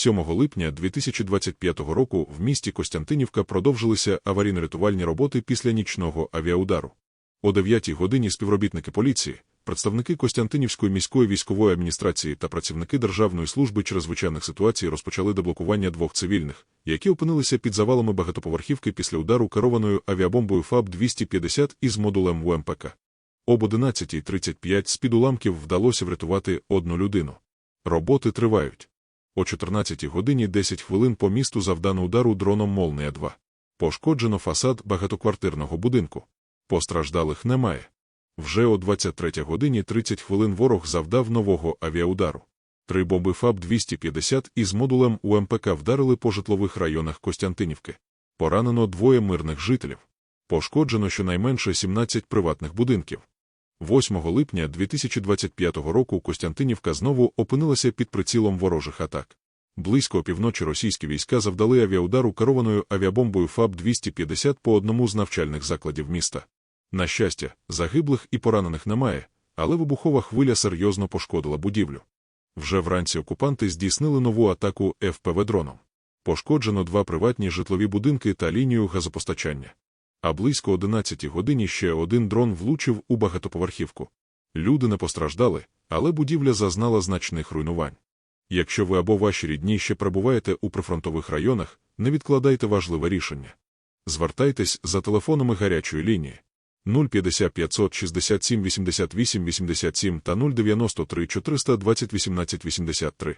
7 липня 2025 року в місті Костянтинівка продовжилися аварійно-рятувальні роботи після нічного авіаудару. О 9 годині співробітники поліції, представники Костянтинівської міської військової адміністрації та працівники Державної служби чрезвичайних ситуацій розпочали деблокування двох цивільних, які опинилися під завалами багатоповерхівки після удару керованою авіабомбою ФАБ-250 із модулем УМПК. Об 11.35 з-під уламків вдалося врятувати одну людину. Роботи тривають. О 14 годині 10 хвилин по місту завдано удару дроном Молнія-2. Пошкоджено фасад багатоквартирного будинку. Постраждалих немає. Вже о 23 годині 30 хвилин ворог завдав нового авіаудару. Три бомби ФАБ-250 із модулем УМПК вдарили по житлових районах Костянтинівки. Поранено двоє мирних жителів. Пошкоджено щонайменше 17 приватних будинків. 8 липня 2025 року Костянтинівка знову опинилася під прицілом ворожих атак. Близько опівночі російські війська завдали авіаудару керованою авіабомбою ФАБ-250 по одному з навчальних закладів міста. На щастя, загиблих і поранених немає, але вибухова хвиля серйозно пошкодила будівлю. Вже вранці окупанти здійснили нову атаку ФПВ-дроном. Пошкоджено два приватні житлові будинки та лінію газопостачання. А близько 11 годині ще один дрон влучив у багатоповерхівку. Люди не постраждали, але будівля зазнала значних руйнувань. Якщо ви або ваші рідні ще перебуваєте у прифронтових районах, не відкладайте важливе рішення. Звертайтесь за телефонами гарячої лінії 050 567 88 87 та 093 420 18 83.